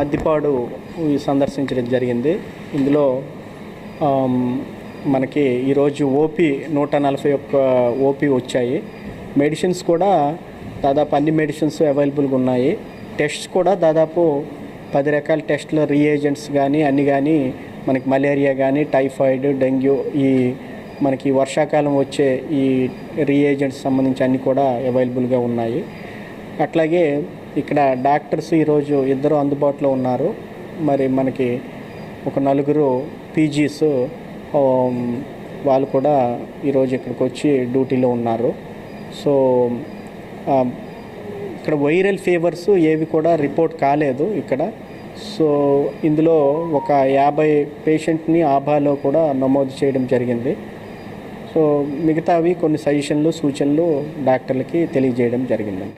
మద్దిపాడు సందర్శించడం జరిగింది. ఇందులో మనకి ఈరోజు ఓపీ నూట నలభై ఒక్క ఓపీ వచ్చాయి. మెడిసిన్స్ కూడా దాదాపు అన్ని మెడిసిన్స్ అవైలబుల్గా ఉన్నాయి. టెస్ట్స్ కూడా దాదాపు పది రకాల టెస్ట్ల రీఏజెంట్స్ కానీ అన్నీ కానీ మనకి మలేరియా కానీ టైఫాయిడ్ డెంగ్యూ ఈ మనకి వర్షాకాలం వచ్చే ఈ రీఏజెంట్స్ సంబంధించి అన్నీ కూడా అవైలబుల్గా ఉన్నాయి. అట్లాగే ఇక్కడ డాక్టర్స్ ఈరోజు ఇద్దరు అందుబాటులో ఉన్నారు. మరి మనకి ఒక నలుగురు పీజీస్ వాళ్ళు కూడా ఈరోజు ఇక్కడికి వచ్చి డ్యూటీలో ఉన్నారు. సో ఇక్కడ వైరల్ ఫీవర్స్ ఏవి కూడా రిపోర్ట్ కాలేదు ఇక్కడ. సో ఇందులో ఒక యాభై పేషెంట్ని ఆభాలో కూడా నమోదు చేయడం జరిగింది. సో మిగతావి కొన్ని సజెషన్లు సూచనలు డాక్టర్లకి తెలియజేయడం జరిగిందండి.